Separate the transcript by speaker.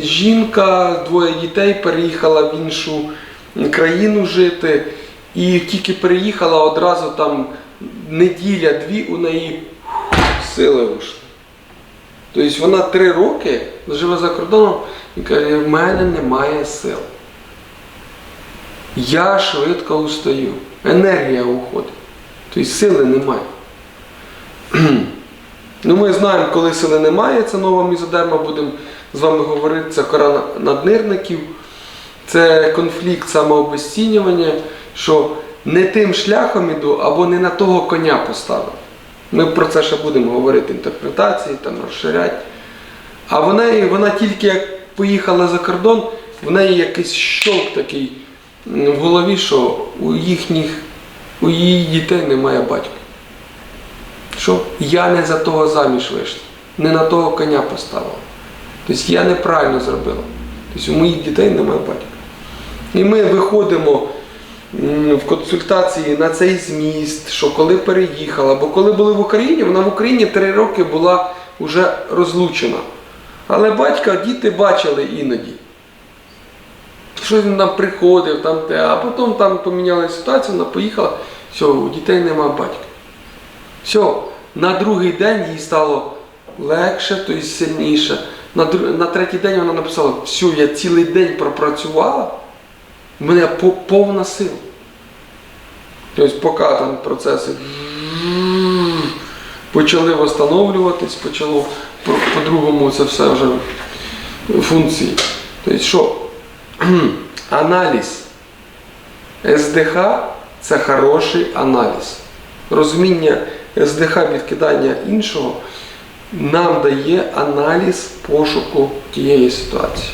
Speaker 1: Жінка, двоє дітей переїхала в іншу країну жити, і тільки переїхала одразу там неділя-дві у неї сили вийшли. Тобто вона три роки живе за кордоном і каже, в мене немає сил. Я швидко устаю, енергія уходить. Тобто сили немає. Ну, ми знаємо, коли сили немає, це нова мізодерма, будемо з вами говорити, це кора наднирників, це конфлікт самообезцінювання, що не тим шляхом іду або не на того коня поставив. Ми про це ще будемо говорити, інтерпретації, там розширяти. А в неї, вона тільки як поїхала за кордон, в неї якийсь щолк такий в голові, що у їхніх, у її дітей немає батька. Що я не за того заміж вийшла, не на того коня поставила. Тобто я неправильно зробила. Тобто у моїх дітей немає батька. І ми виходимо в консультації на цей зміст, що коли переїхала, бо коли були в Україні, вона в Україні три роки була вже розлучена. Але батька діти бачили іноді. Що він нам приходив, там те, а потім там поміняли ситуацію, вона поїхала, все, у дітей нема батька. Все, на другий день їй стало легше, тобто сильніше. На, на третій день вона написала, все, я цілий день пропрацювала, в мене повна сила. Тобто, поки там процеси почали встановлюватись, почало по- по-другому це все вже функції. Тобто, що аналіз СДХ це хороший аналіз. Розуміння СДХ відкидання іншого нам дає аналіз пошуку тієї ситуації.